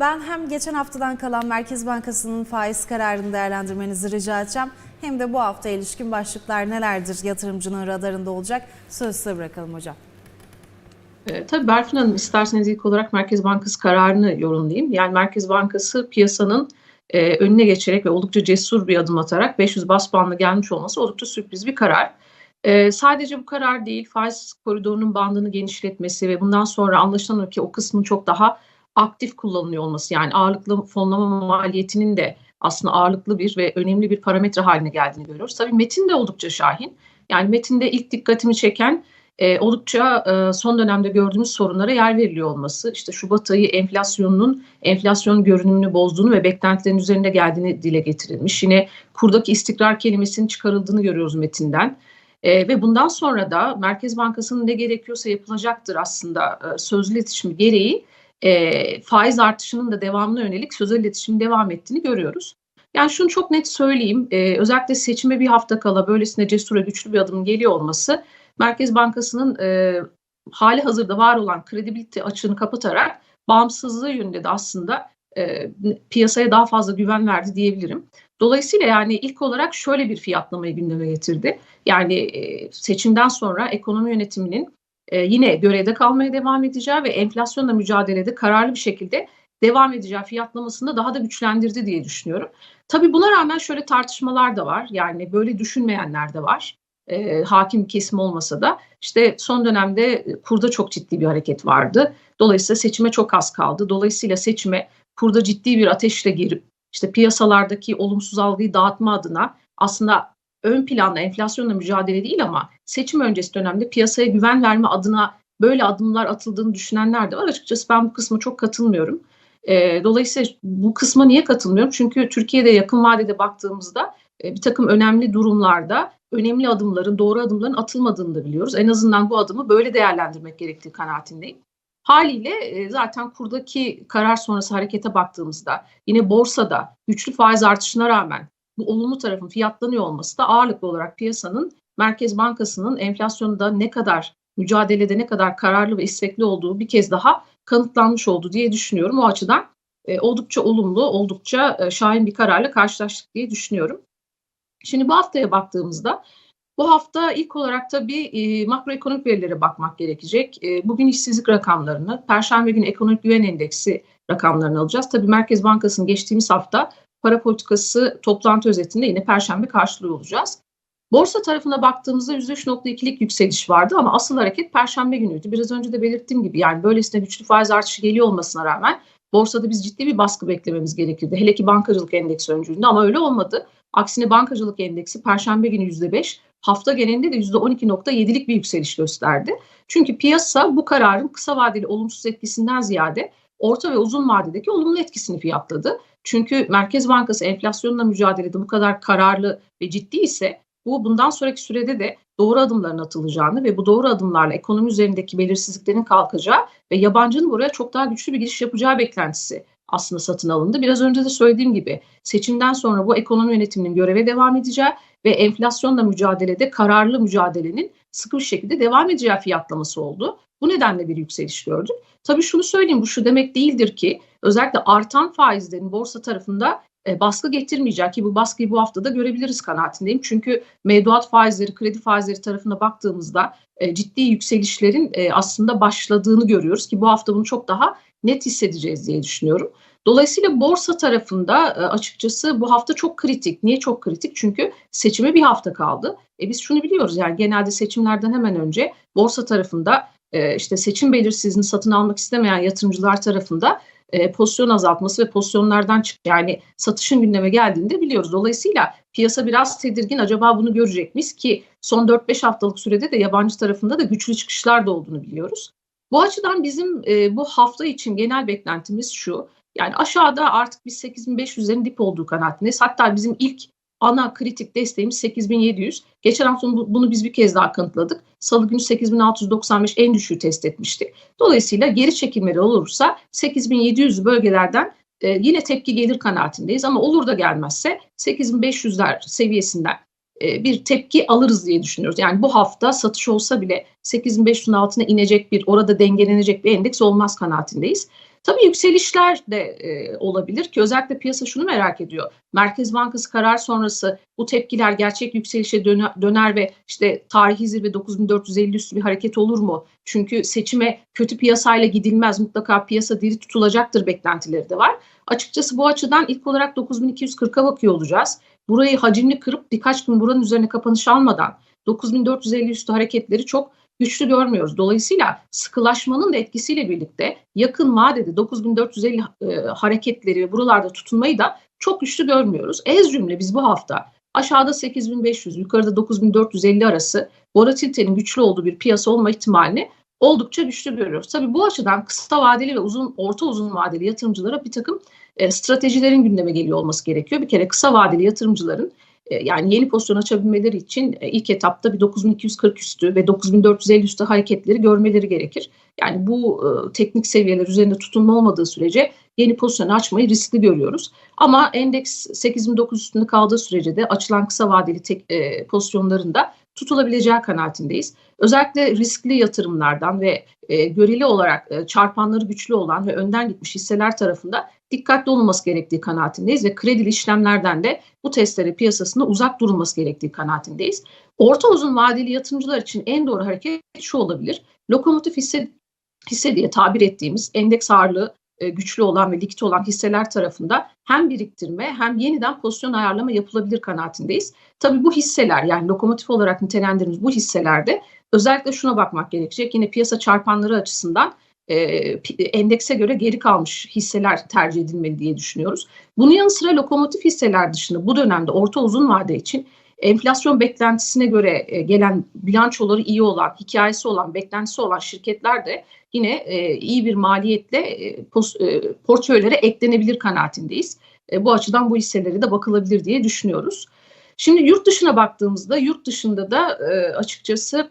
Ben hem geçen haftadan kalan Merkez Bankası'nın faiz kararını değerlendirmenizi rica edeceğim. Hem de bu hafta ilişkin başlıklar nelerdir yatırımcının radarında olacak? Söz size bırakalım hocam. E, tabii Berfin Hanım isterseniz ilk olarak Merkez Bankası kararını yorumlayayım. Yani Merkez Bankası piyasanın e, önüne geçerek ve oldukça cesur bir adım atarak 500 bas puanla gelmiş olması oldukça sürpriz bir karar. E, sadece bu karar değil, faiz koridorunun bandını genişletmesi ve bundan sonra anlaşılan ki o kısmın çok daha aktif kullanılıyor olması yani ağırlıklı fonlama maliyetinin de aslında ağırlıklı bir ve önemli bir parametre haline geldiğini görüyoruz. Tabii metin de oldukça şahin. Yani metinde ilk dikkatimi çeken e, oldukça e, son dönemde gördüğümüz sorunlara yer veriliyor olması, işte Şubat ayı enflasyonunun enflasyon görünümünü bozduğunu ve beklentilerin üzerinde geldiğini dile getirilmiş. Yine kurdaki istikrar kelimesinin çıkarıldığını görüyoruz metinden. E, ve bundan sonra da Merkez Bankası'nın ne gerekiyorsa yapılacaktır aslında e, sözlü iletişimi gereği e, faiz artışının da devamına yönelik sözel iletişimin devam ettiğini görüyoruz. Yani şunu çok net söyleyeyim, e, özellikle seçime bir hafta kala böylesine cesur ve güçlü bir adım geliyor olması Merkez Bankası'nın e, hali hazırda var olan kredibilite açığını kapatarak bağımsızlığı yönünde de aslında e, piyasaya daha fazla güven verdi diyebilirim. Dolayısıyla yani ilk olarak şöyle bir fiyatlamayı gündeme getirdi. Yani e, seçimden sonra ekonomi yönetiminin e, yine görevde kalmaya devam edeceği ve enflasyonla mücadelede kararlı bir şekilde devam edeceği fiyatlamasını daha da güçlendirdi diye düşünüyorum. Tabii buna rağmen şöyle tartışmalar da var. Yani böyle düşünmeyenler de var e, hakim kesim olmasa da işte son dönemde kurda çok ciddi bir hareket vardı. Dolayısıyla seçime çok az kaldı. Dolayısıyla seçime kurda ciddi bir ateşle girip işte piyasalardaki olumsuz algıyı dağıtma adına aslında ön planda enflasyonla mücadele değil ama seçim öncesi dönemde piyasaya güven verme adına böyle adımlar atıldığını düşünenler de var. Açıkçası ben bu kısma çok katılmıyorum. E, dolayısıyla bu kısma niye katılmıyorum? Çünkü Türkiye'de yakın vadede baktığımızda e, bir takım önemli durumlarda önemli adımların, doğru adımların atılmadığını da biliyoruz. En azından bu adımı böyle değerlendirmek gerektiği kanaatindeyim. Haliyle e, zaten kurdaki karar sonrası harekete baktığımızda yine borsada güçlü faiz artışına rağmen bu olumlu tarafın fiyatlanıyor olması da ağırlıklı olarak piyasanın Merkez Bankası'nın enflasyonda ne kadar mücadelede ne kadar kararlı ve istekli olduğu bir kez daha kanıtlanmış oldu diye düşünüyorum. O açıdan e, oldukça olumlu, oldukça e, şahin bir kararla karşılaştık diye düşünüyorum. Şimdi bu haftaya baktığımızda bu hafta ilk olarak tabii e, makroekonomik verilere bakmak gerekecek. E, bugün işsizlik rakamlarını, Perşembe günü ekonomik güven endeksi rakamlarını alacağız. Tabii Merkez Bankası'nın geçtiğimiz hafta para politikası toplantı özetinde yine Perşembe karşılıyor olacağız. Borsa tarafına baktığımızda %3.2'lik yükseliş vardı ama asıl hareket Perşembe günüydü. Biraz önce de belirttiğim gibi yani böylesine güçlü faiz artışı geliyor olmasına rağmen borsada biz ciddi bir baskı beklememiz gerekirdi. Hele ki bankacılık endeksi öncülüğünde ama öyle olmadı. Aksine bankacılık endeksi Perşembe günü %5, hafta genelinde de %12.7'lik bir yükseliş gösterdi. Çünkü piyasa bu kararın kısa vadeli olumsuz etkisinden ziyade orta ve uzun vadedeki olumlu etkisini fiyatladı. Çünkü Merkez Bankası enflasyonla mücadelede bu kadar kararlı ve ciddi ise bu bundan sonraki sürede de doğru adımların atılacağını ve bu doğru adımlarla ekonomi üzerindeki belirsizliklerin kalkacağı ve yabancının buraya çok daha güçlü bir giriş yapacağı beklentisi aslında satın alındı. Biraz önce de söylediğim gibi seçimden sonra bu ekonomi yönetiminin göreve devam edeceği ve enflasyonla mücadelede kararlı mücadelenin sıkı bir şekilde devam edeceği fiyatlaması oldu. Bu nedenle bir yükseliş gördük. Tabii şunu söyleyeyim bu şu demek değildir ki özellikle artan faizlerin borsa tarafında e, baskı getirmeyecek ki bu baskıyı bu hafta da görebiliriz kanaatindeyim. Çünkü mevduat faizleri, kredi faizleri tarafına baktığımızda e, ciddi yükselişlerin e, aslında başladığını görüyoruz ki bu hafta bunu çok daha net hissedeceğiz diye düşünüyorum. Dolayısıyla borsa tarafında açıkçası bu hafta çok kritik. Niye çok kritik? Çünkü seçime bir hafta kaldı. E biz şunu biliyoruz yani genelde seçimlerden hemen önce borsa tarafında işte seçim belirsizliğini satın almak istemeyen yatırımcılar tarafında e, pozisyon azaltması ve pozisyonlardan çık yani satışın gündeme geldiğinde biliyoruz. Dolayısıyla piyasa biraz tedirgin. Acaba bunu görecek miyiz ki son 4-5 haftalık sürede de yabancı tarafında da güçlü çıkışlar da olduğunu biliyoruz. Bu açıdan bizim e, bu hafta için genel beklentimiz şu. Yani aşağıda artık biz 8500'lerin dip olduğu kanaatindeyiz. Hatta bizim ilk ana kritik desteğimiz 8700. Geçen hafta bunu biz bir kez daha kanıtladık. Salı günü 8695 en düşüğü test etmiştik. Dolayısıyla geri çekilmeleri olursa 8700 bölgelerden e, yine tepki gelir kanaatindeyiz. Ama olur da gelmezse 8500'ler seviyesinden e, bir tepki alırız diye düşünüyoruz. Yani bu hafta satış olsa bile 8500'ün altına inecek bir, orada dengelenecek bir endeks olmaz kanaatindeyiz. Tabii yükselişler de e, olabilir ki özellikle piyasa şunu merak ediyor. Merkez Bankası karar sonrası bu tepkiler gerçek yükselişe döner, döner ve işte tarihi zirve 9450 üstü bir hareket olur mu? Çünkü seçime kötü piyasayla gidilmez. Mutlaka piyasa diri tutulacaktır beklentileri de var. Açıkçası bu açıdan ilk olarak 9240'a bakıyor olacağız. Burayı hacimli kırıp birkaç gün buranın üzerine kapanış almadan 9450 üstü hareketleri çok güçlü görmüyoruz. Dolayısıyla sıkılaşmanın da etkisiyle birlikte yakın vadede 9450 e, hareketleri ve buralarda tutunmayı da çok güçlü görmüyoruz. Ez cümle biz bu hafta aşağıda 8500, yukarıda 9450 arası volatilitenin güçlü olduğu bir piyasa olma ihtimalini oldukça güçlü görüyoruz. Tabii bu açıdan kısa vadeli ve uzun orta uzun vadeli yatırımcılara bir takım e, stratejilerin gündeme geliyor olması gerekiyor. Bir kere kısa vadeli yatırımcıların e, yani yeni pozisyon açabilmeleri için e, ilk etapta bir 9240 üstü ve 9450 üstü hareketleri görmeleri gerekir. Yani bu e, teknik seviyeler üzerinde tutunma olmadığı sürece yeni pozisyon açmayı riskli görüyoruz. Ama endeks 8900 üstünde kaldığı sürece de açılan kısa vadeli tek, e, pozisyonlarında tutulabileceği kanaatindeyiz. Özellikle riskli yatırımlardan ve e, göreli olarak e, çarpanları güçlü olan ve önden gitmiş hisseler tarafında dikkatli olunması gerektiği kanaatindeyiz ve kredili işlemlerden de bu testlere piyasasında uzak durulması gerektiği kanaatindeyiz. Orta uzun vadeli yatırımcılar için en doğru hareket şu olabilir. Lokomotif hisse, hisse diye tabir ettiğimiz endeks ağırlığı e, güçlü olan ve likit olan hisseler tarafında hem biriktirme hem yeniden pozisyon ayarlama yapılabilir kanaatindeyiz. Tabii bu hisseler yani lokomotif olarak nitelendirdiğimiz bu hisselerde özellikle şuna bakmak gerekecek. Yine piyasa çarpanları açısından e, endekse göre geri kalmış hisseler tercih edilmeli diye düşünüyoruz. Bunun yanı sıra lokomotif hisseler dışında bu dönemde orta uzun vade için enflasyon beklentisine göre e, gelen bilançoları iyi olan, hikayesi olan, beklentisi olan şirketler de yine e, iyi bir maliyetle e, portföylere eklenebilir kanaatindeyiz. Bu açıdan bu hisseleri de bakılabilir diye düşünüyoruz. Şimdi yurt dışına baktığımızda yurt dışında da açıkçası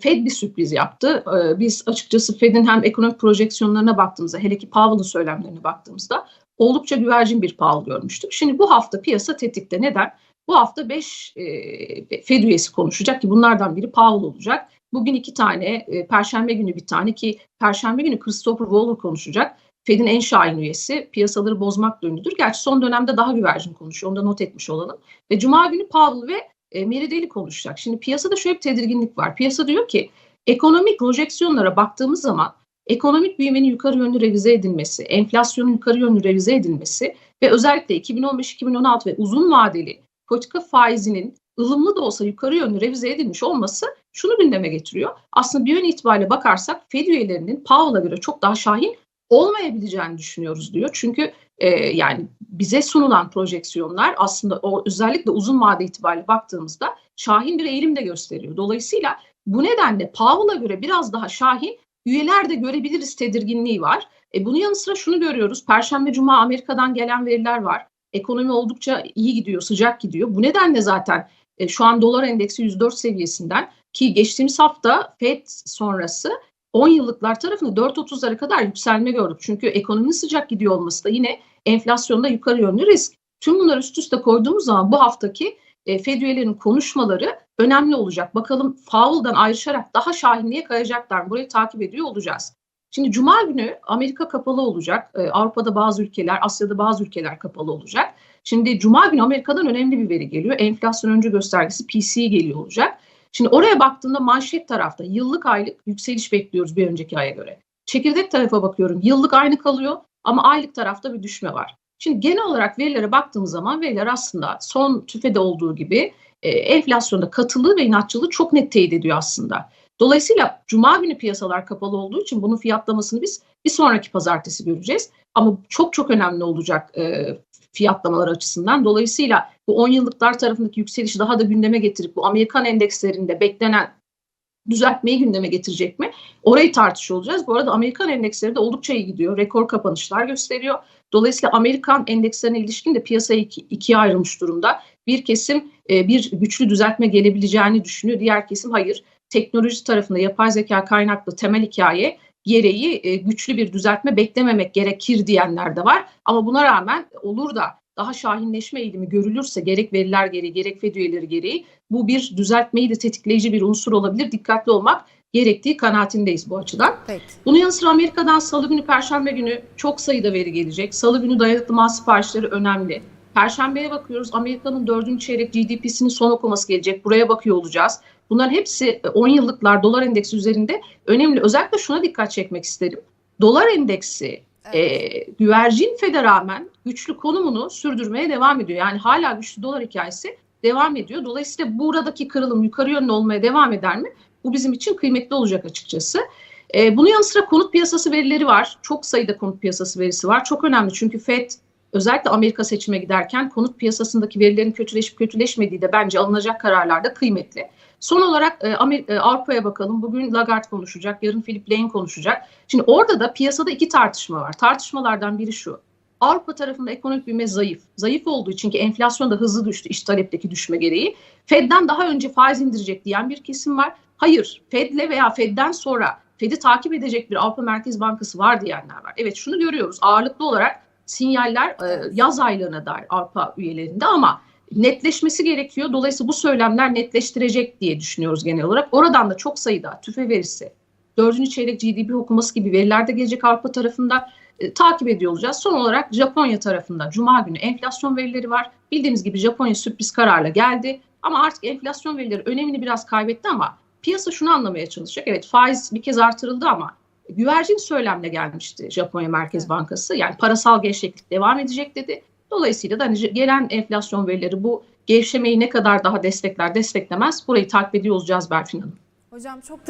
Fed bir sürpriz yaptı. Biz açıkçası Fed'in hem ekonomik projeksiyonlarına baktığımızda hele ki Powell'ın söylemlerine baktığımızda oldukça güvercin bir Powell görmüştük. Şimdi bu hafta piyasa tetikte. Neden? Bu hafta 5 e, Fed üyesi konuşacak ki bunlardan biri Powell olacak. Bugün iki tane, e, Perşembe günü bir tane ki Perşembe günü Christopher Waller konuşacak. Fed'in en şahin üyesi piyasaları bozmak ünlüdür. Gerçi son dönemde daha güvercin konuşuyor. Onu da not etmiş olalım. Ve Cuma günü Powell ve e, Mary konuşacak. Şimdi piyasada şöyle bir tedirginlik var. Piyasa diyor ki ekonomik projeksiyonlara baktığımız zaman ekonomik büyümenin yukarı yönlü revize edilmesi, enflasyonun yukarı yönlü revize edilmesi ve özellikle 2015-2016 ve uzun vadeli politika faizinin ılımlı da olsa yukarı yönlü revize edilmiş olması şunu gündeme getiriyor. Aslında bir yön itibariyle bakarsak Fed üyelerinin Powell'a göre çok daha şahin olmayabileceğini düşünüyoruz diyor. Çünkü e, yani bize sunulan projeksiyonlar aslında o özellikle uzun vade itibariyle baktığımızda şahin bir eğilim de gösteriyor. Dolayısıyla bu nedenle Powell'a göre biraz daha şahin üyeler de görebiliriz tedirginliği var. E, bunun yanı sıra şunu görüyoruz. Perşembe, Cuma Amerika'dan gelen veriler var. Ekonomi oldukça iyi gidiyor, sıcak gidiyor. Bu nedenle zaten e, şu an dolar endeksi 104 seviyesinden ki geçtiğimiz hafta FED sonrası 10 yıllıklar tarafında 4.30'lara kadar yükselme gördük. Çünkü ekonominin sıcak gidiyor olması da yine enflasyonda yukarı yönlü risk. Tüm bunları üst üste koyduğumuz zaman bu haftaki e, Fed üyelerinin konuşmaları önemli olacak. Bakalım Powell'dan ayrışarak daha şahinliğe kayacaklar. Burayı takip ediyor olacağız. Şimdi Cuma günü Amerika kapalı olacak. E, Avrupa'da bazı ülkeler, Asya'da bazı ülkeler kapalı olacak. Şimdi Cuma günü Amerika'dan önemli bir veri geliyor. Enflasyon öncü göstergesi PCE geliyor olacak. Şimdi oraya baktığımda manşet tarafta yıllık aylık yükseliş bekliyoruz bir önceki aya göre. Çekirdek tarafa bakıyorum yıllık aynı kalıyor ama aylık tarafta bir düşme var. Şimdi genel olarak verilere baktığımız zaman veriler aslında son tüfede olduğu gibi e, enflasyonda katılığı ve inatçılığı çok net teyit ediyor aslında. Dolayısıyla cuma günü piyasalar kapalı olduğu için bunun fiyatlamasını biz bir sonraki pazartesi göreceğiz. Ama çok çok önemli olacak e, fiyatlamalar açısından. Dolayısıyla bu 10 yıllıklar tarafındaki yükselişi daha da gündeme getirip bu Amerikan endekslerinde beklenen düzeltmeyi gündeme getirecek mi? Orayı tartışıyor olacağız. Bu arada Amerikan endeksleri de oldukça iyi gidiyor. Rekor kapanışlar gösteriyor. Dolayısıyla Amerikan endekslerine ilişkin de piyasa iki, ikiye ayrılmış durumda. Bir kesim e, bir güçlü düzeltme gelebileceğini düşünüyor. Diğer kesim hayır. Teknoloji tarafında yapay zeka kaynaklı temel hikaye gereği e, güçlü bir düzeltme beklememek gerekir diyenler de var. Ama buna rağmen olur da daha şahinleşme eğilimi görülürse gerek veriler gereği gerek FED üyeleri gereği bu bir düzeltmeyi de tetikleyici bir unsur olabilir. Dikkatli olmak gerektiği kanaatindeyiz bu açıdan. Peki. Bunun yanı sıra Amerika'dan salı günü, perşembe günü çok sayıda veri gelecek. Salı günü dayanıklı mal siparişleri önemli. Perşembeye bakıyoruz. Amerika'nın dördüncü çeyrek GDP'sinin son okuması gelecek. Buraya bakıyor olacağız. Bunların hepsi e, 10 yıllıklar dolar endeksi üzerinde önemli. Özellikle şuna dikkat çekmek isterim. Dolar endeksi e, güvercin Fed'e rağmen güçlü konumunu sürdürmeye devam ediyor. Yani hala güçlü dolar hikayesi devam ediyor. Dolayısıyla buradaki kırılım yukarı yönlü olmaya devam eder mi? Bu bizim için kıymetli olacak açıkçası. E, bunun yanı sıra konut piyasası verileri var. Çok sayıda konut piyasası verisi var. Çok önemli çünkü FED özellikle Amerika seçime giderken konut piyasasındaki verilerin kötüleşip kötüleşmediği de bence alınacak kararlarda kıymetli. Son olarak e, e, Avrupa'ya bakalım. Bugün Lagarde konuşacak, yarın Philip Lane konuşacak. Şimdi orada da piyasada iki tartışma var. Tartışmalardan biri şu. Avrupa tarafında ekonomik büyüme zayıf. Zayıf olduğu için ki enflasyon da hızlı düştü iş talepteki düşme gereği. Fed'den daha önce faiz indirecek diyen bir kesim var. Hayır, Fed'le veya Fed'den sonra Fed'i takip edecek bir Avrupa Merkez Bankası var diyenler var. Evet şunu görüyoruz ağırlıklı olarak sinyaller e, yaz aylarına dair Avrupa üyelerinde ama netleşmesi gerekiyor. Dolayısıyla bu söylemler netleştirecek diye düşünüyoruz genel olarak. Oradan da çok sayıda tüfe verisi, dördüncü çeyrek GDP okuması gibi veriler de gelecek Avrupa tarafında e, takip ediyor olacağız. Son olarak Japonya tarafında Cuma günü enflasyon verileri var. Bildiğimiz gibi Japonya sürpriz kararla geldi. Ama artık enflasyon verileri önemini biraz kaybetti ama piyasa şunu anlamaya çalışacak. Evet faiz bir kez artırıldı ama güvercin söylemle gelmişti Japonya Merkez Bankası. Yani parasal gevşeklik devam edecek dedi. Dolayısıyla da hani gelen enflasyon verileri bu gevşemeyi ne kadar daha destekler desteklemez burayı takip ediyor olacağız Berfin Hanım. Hocam çok